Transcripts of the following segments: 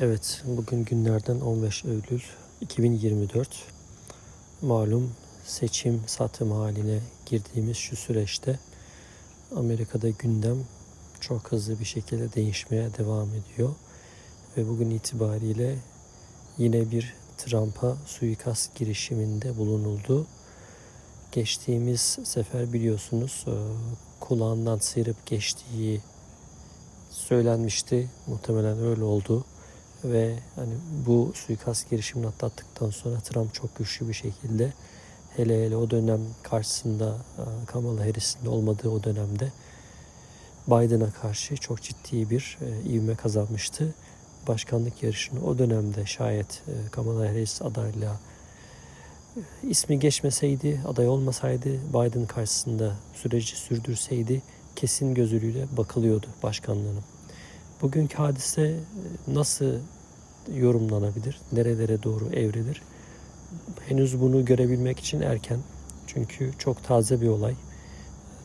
Evet, bugün günlerden 15 Eylül 2024. Malum seçim satım haline girdiğimiz şu süreçte Amerika'da gündem çok hızlı bir şekilde değişmeye devam ediyor. Ve bugün itibariyle yine bir Trump'a suikast girişiminde bulunuldu. Geçtiğimiz sefer biliyorsunuz e, kulağından sıyırıp geçtiği söylenmişti. Muhtemelen öyle oldu ve hani bu suikast girişimini atlattıktan sonra Trump çok güçlü bir şekilde hele hele o dönem karşısında e, Kamala Harris'in olmadığı o dönemde Biden'a karşı çok ciddi bir e, ivme kazanmıştı. Başkanlık yarışını o dönemde şayet e, Kamala Harris adayla ismi geçmeseydi, aday olmasaydı, Biden karşısında süreci sürdürseydi kesin gözüyle bakılıyordu başkanlığına. Bugünkü hadise nasıl yorumlanabilir? Nerelere doğru evrilir? Henüz bunu görebilmek için erken. Çünkü çok taze bir olay.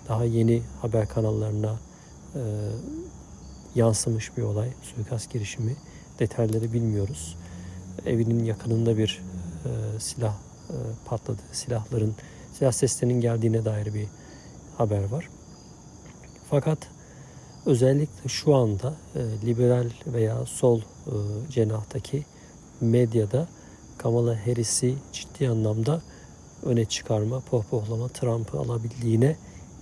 Daha yeni haber kanallarına e, yansımış bir olay. Suikast girişimi. Detayları bilmiyoruz. Evinin yakınında bir e, silah e, patladı. Silahların, silah seslerinin geldiğine dair bir haber var. Fakat özellikle şu anda e, liberal veya sol e, cenahtaki medyada Kamala Harris'i ciddi anlamda öne çıkarma, pohpohlama, Trump'ı alabildiğine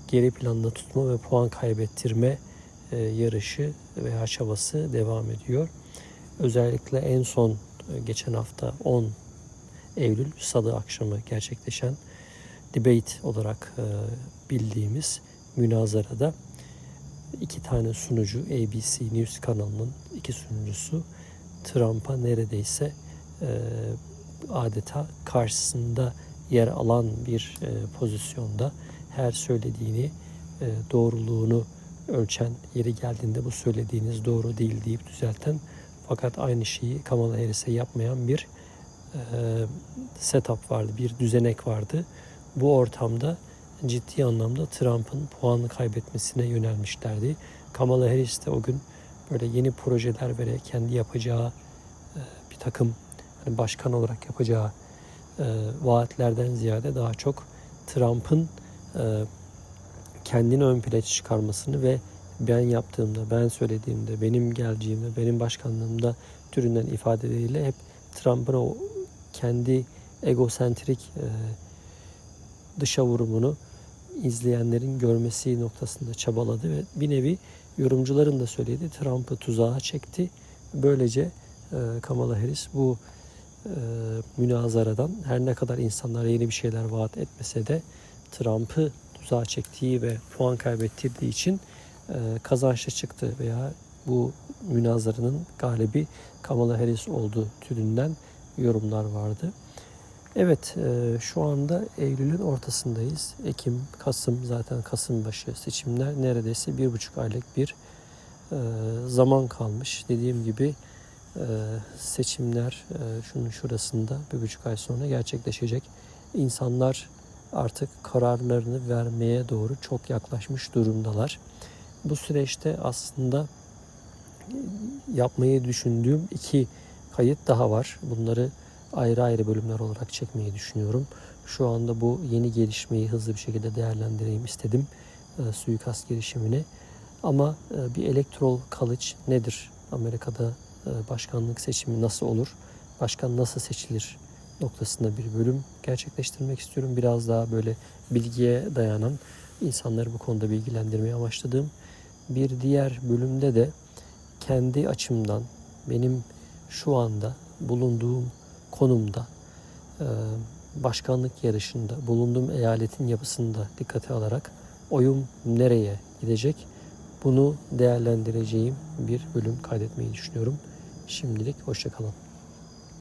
geri planda tutma ve puan kaybettirme e, yarışı veya çabası devam ediyor. Özellikle en son e, geçen hafta 10 Eylül Salı akşamı gerçekleşen debate olarak e, bildiğimiz münazarada iki tane sunucu ABC News kanalının iki sunucusu Trump'a neredeyse e, adeta karşısında yer alan bir e, pozisyonda her söylediğini e, doğruluğunu ölçen yeri geldiğinde bu söylediğiniz doğru değil deyip düzelten fakat aynı şeyi Kamala Harris'e yapmayan bir e, setup vardı, bir düzenek vardı. Bu ortamda ciddi anlamda Trump'ın puanı kaybetmesine yönelmişlerdi. Kamala Harris de o gün böyle yeni projeler ve kendi yapacağı e, bir takım hani başkan olarak yapacağı e, vaatlerden ziyade daha çok Trump'ın e, kendini ön plana çıkarmasını ve ben yaptığımda, ben söylediğimde, benim geleceğimde, benim başkanlığımda türünden ifadeleriyle hep Trump'ın o kendi egosentrik e, dışa vurumunu izleyenlerin görmesi noktasında çabaladı ve bir nevi yorumcuların da söyledi Trump'ı tuzağa çekti. Böylece e, Kamala Harris bu e, münazaradan her ne kadar insanlara yeni bir şeyler vaat etmese de Trump'ı tuzağa çektiği ve puan kaybettirdiği için e, kazançlı çıktı veya bu münazaranın galibi Kamala Harris olduğu türünden yorumlar vardı. Evet, e, şu anda Eylül'ün ortasındayız. Ekim, Kasım zaten Kasım başı seçimler neredeyse bir buçuk aylık bir e, zaman kalmış. Dediğim gibi e, seçimler şunun şurasında bir buçuk ay sonra gerçekleşecek. İnsanlar artık kararlarını vermeye doğru çok yaklaşmış durumdalar. Bu süreçte aslında yapmayı düşündüğüm iki kayıt daha var. Bunları ayrı ayrı bölümler olarak çekmeyi düşünüyorum. Şu anda bu yeni gelişmeyi hızlı bir şekilde değerlendireyim istedim. E, suikast girişimini. Ama e, bir electoral college nedir? Amerika'da e, başkanlık seçimi nasıl olur? Başkan nasıl seçilir? noktasında bir bölüm gerçekleştirmek istiyorum. Biraz daha böyle bilgiye dayanan insanları bu konuda bilgilendirmeyi amaçladığım bir diğer bölümde de kendi açımdan benim şu anda bulunduğum konumda başkanlık yarışında bulunduğum eyaletin yapısında dikkate alarak oyum nereye gidecek bunu değerlendireceğim bir bölüm kaydetmeyi düşünüyorum. Şimdilik hoşçakalın.